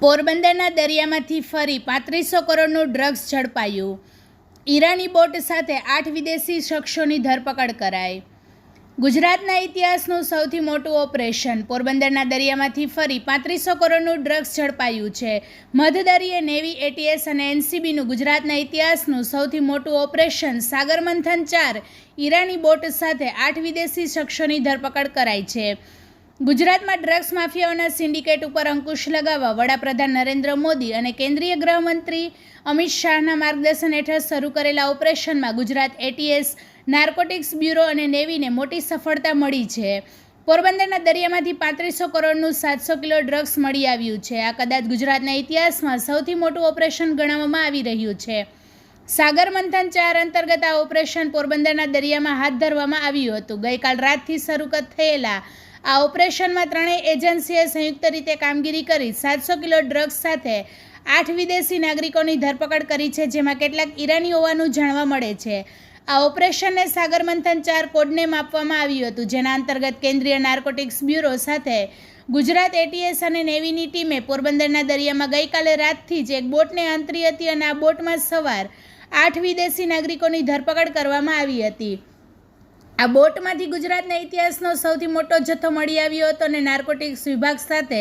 પોરબંદરના દરિયામાંથી ફરી પાંત્રીસો કરોડનું ડ્રગ્સ ઝડપાયું. ઈરાની બોટ સાથે આઠ વિદેશી શખ્સોની ધરપકડ કરાઈ. ગુજરાતના ઇતિહાસનું સૌથી મોટું ઓપરેશન, પોરબંદરના દરિયામાંથી ફરી પાંત્રીસો કરોડનું ડ્રગ્સ ઝડપાયું છે. મધદરિયે નેવી એટીએસ અને એનસીબીનું ગુજરાતના ઇતિહાસનું સૌથી મોટું ઓપરેશન સાગર મંથન ચાર. ઈરાની બોટ સાથે આઠ વિદેશી શખ્સોની ધરપકડ કરાઈ છે. ગુજરાતમાં ડ્રગ્સ માફિયાઓના સિન્ડિકેટ ઉપર અંકુશ લગાવવા વડાપ્રધાન નરેન્દ્ર મોદી અને કેન્દ્રીય ગૃહમંત્રી અમિત શાહના માર્ગદર્શન હેઠળ શરૂ કરેલા ઓપરેશનમાં ગુજરાત એટીએસ નાર્કોટિક્સ બ્યુરો અને નેવીને મોટી સફળતા મળી છે. પોરબંદરના દરિયામાંથી પાંત્રીસો કરોડનું સાતસો કિલો ડ્રગ્સ મળી આવ્યું છે. આ કદાચ ગુજરાતના ઇતિહાસમાં સૌથી મોટું ઓપરેશન ગણવામાં આવી રહ્યું છે. સાગર મંથન ચાર અંતર્ગત આ ઓપરેશન પોરબંદરના દરિયામાં હાથ ધરવામાં આવ્યું હતું. ગઈકાલ રાતથી શરૂ થયેલા આ ઓપરેશનમાં ત્રણેય એજન્સીએ સંયુક્ત રીતે કામગીરી કરી સાતસો કિલો ડ્રગ્સ સાથે આઠ વિદેશી નાગરિકોની ધરપકડ કરી છે, જેમાં કેટલાક ઈરાની હોવાનું જાણવા મળે છે. આ ઓપરેશનને સાગર મંથન ચાર કોડનેમ આપવામાં આવ્યું હતું, જેના અંતર્ગત કેન્દ્રીય નાર્કોટિક્સ બ્યુરો સાથે ગુજરાત એટીએસ અને નેવીની ટીમે પોરબંદરના દરિયામાં ગઈકાલે રાતથી જ એક બોટને આંતરી હતી અને આ બોટમાં સવાર આઠ વિદેશી નાગરિકોની ધરપકડ કરવામાં આવી હતી. આ બોટમાંથી ગુજરાતના ઇતિહાસનો સૌથી મોટો જથ્થો મળી આવ્યો હતો અને નાર્કોટિક્સ વિભાગ સાથે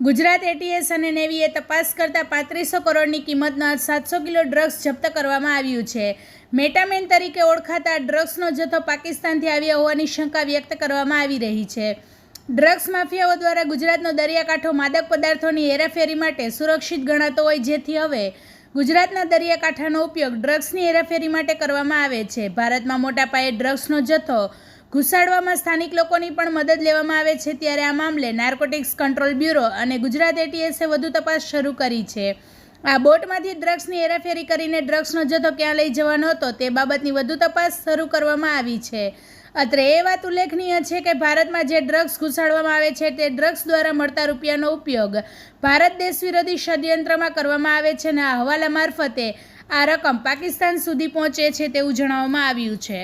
ગુજરાત એટીએસ અને નેવીએ તપાસ કરતા પાંત્રીસો કરોડની કિંમતના સાતસો કિલો ડ્રગ્સ જપ્ત કરવામાં આવ્યું છે. મેટામેન તરીકે ઓળખાતા ડ્રગ્સનો જથ્થો પાકિસ્તાનથી આવ્યા હોવાની શંકા વ્યક્ત કરવામાં આવી રહી છે. ડ્રગ્સ માફિયાઓ દ્વારા ગુજરાતનો દરિયાકાંઠો માદક પદાર્થોની હેરાફેરી માટે સુરક્ષિત ગણાતો હોય જેથી હવે ગુજરાતના દરિયાકાંઠાનો ઉપયોગ ડ્રગ્સની હેરાફેરી માટે કરવામાં આવે છે. ભારતમાં મોટા પાયે ડ્રગ્સનો જથ્થો ઘુસાડવામાં સ્થાનિક લોકોની પણ મદદ લેવામાં આવે છે ત્યારે આ મામલે નાર્કોટિક્સ કંટ્રોલ બ્યુરો અને ગુજરાત એટીએસે વધુ તપાસ શરૂ કરી છે. આ બોટમાંથી ડ્રગ્સની હેરાફેરી કરીને ડ્રગ્સનો જથ્થો ક્યાં લઈ જવાનો હતો તે બાબતની વધુ તપાસ શરૂ કરવામાં આવી છે. અત્રે એ વાત ઉલ્લેખનીય છે કે ભારતમાં જે ડ્રગ્સ ઘુસાડવામાં આવે છે તે ડ્રગ્સ દ્વારા મળતા રૂપિયાનો ઉપયોગ ભારત દેશ વિરોધી ષડયંત્રમાં કરવામાં આવે છે અને આ હવાલા મારફતે આ રકમ પાકિસ્તાન સુધી પહોંચે છે તેવું જણાવવામાં આવ્યું છે.